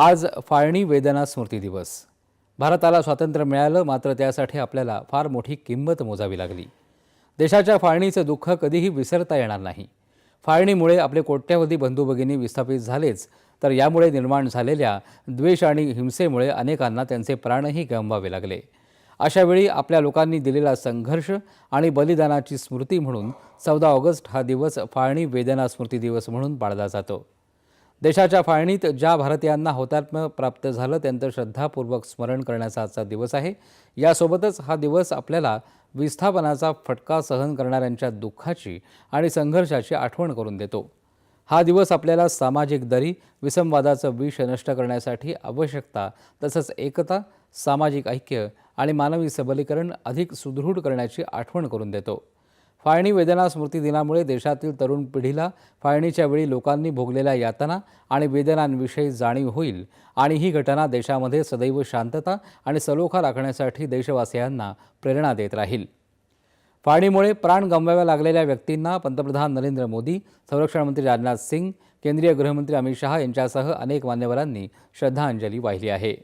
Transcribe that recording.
आज फाळणी वेदना स्मृती दिवस. भारताला स्वातंत्र्य मिळालं मात्र त्यासाठी आपल्याला फार मोठी किंमत मोजावी लागली. देशाच्या फाळणीचं दुःख कधीही विसरता येणार नाही. फाळणीमुळे आपले कोट्यवधी बंधू भगिनी विस्थापित झालेच तर यामुळे निर्माण झालेल्या द्वेष आणि हिंसेमुळे अनेकांना त्यांचे प्राणही गमवावे लागले. अशावेळी आपल्या लोकांनी दिलेला संघर्ष आणि बलिदानाची स्मृती म्हणून चौदा ऑगस्ट हा दिवस फाळणी वेदना स्मृती दिवस म्हणून पाळला जातो. देशाच्या फाळणीत ज्या भारतीयांना हौतात्म्य प्राप्त झालं त्यांचं श्रद्धापूर्वक स्मरण करण्याचा आजचा दिवस आहे. यासोबतच हा दिवस आपल्याला विस्थापनाचा फटका सहन करणाऱ्यांच्या दुःखाची आणि संघर्षाची आठवण करून देतो. हा दिवस आपल्याला सामाजिक दरी विसंवादाचं विष नष्ट करण्यासाठी आवश्यकता तसंच एकता सामाजिक ऐक्य आणि मानवी सबलीकरण अधिक सुदृढ करण्याची आठवण करून देतो. फाळणी वेदना स्मृती दिनामुळे देशातील तरुण पिढीला फाळणीच्या वेळी लोकांनी भोगलेल्या यातना आणि वेदनांविषयी जाणीव होईल आणि ही घटना देशामध्ये सदैव शांतता आणि सलोखा राखण्यासाठी देशवासियांना प्रेरणा देत राहील. फाळणीमुळे प्राण गमवाव्या लागलेल्या व्यक्तींना पंतप्रधान नरेंद्र मोदी संरक्षण मंत्री राजनाथ सिंग केंद्रीय गृहमंत्री अमित शहा यांच्यासह अनेक मान्यवरांनी श्रद्धांजली वाहिली आहे.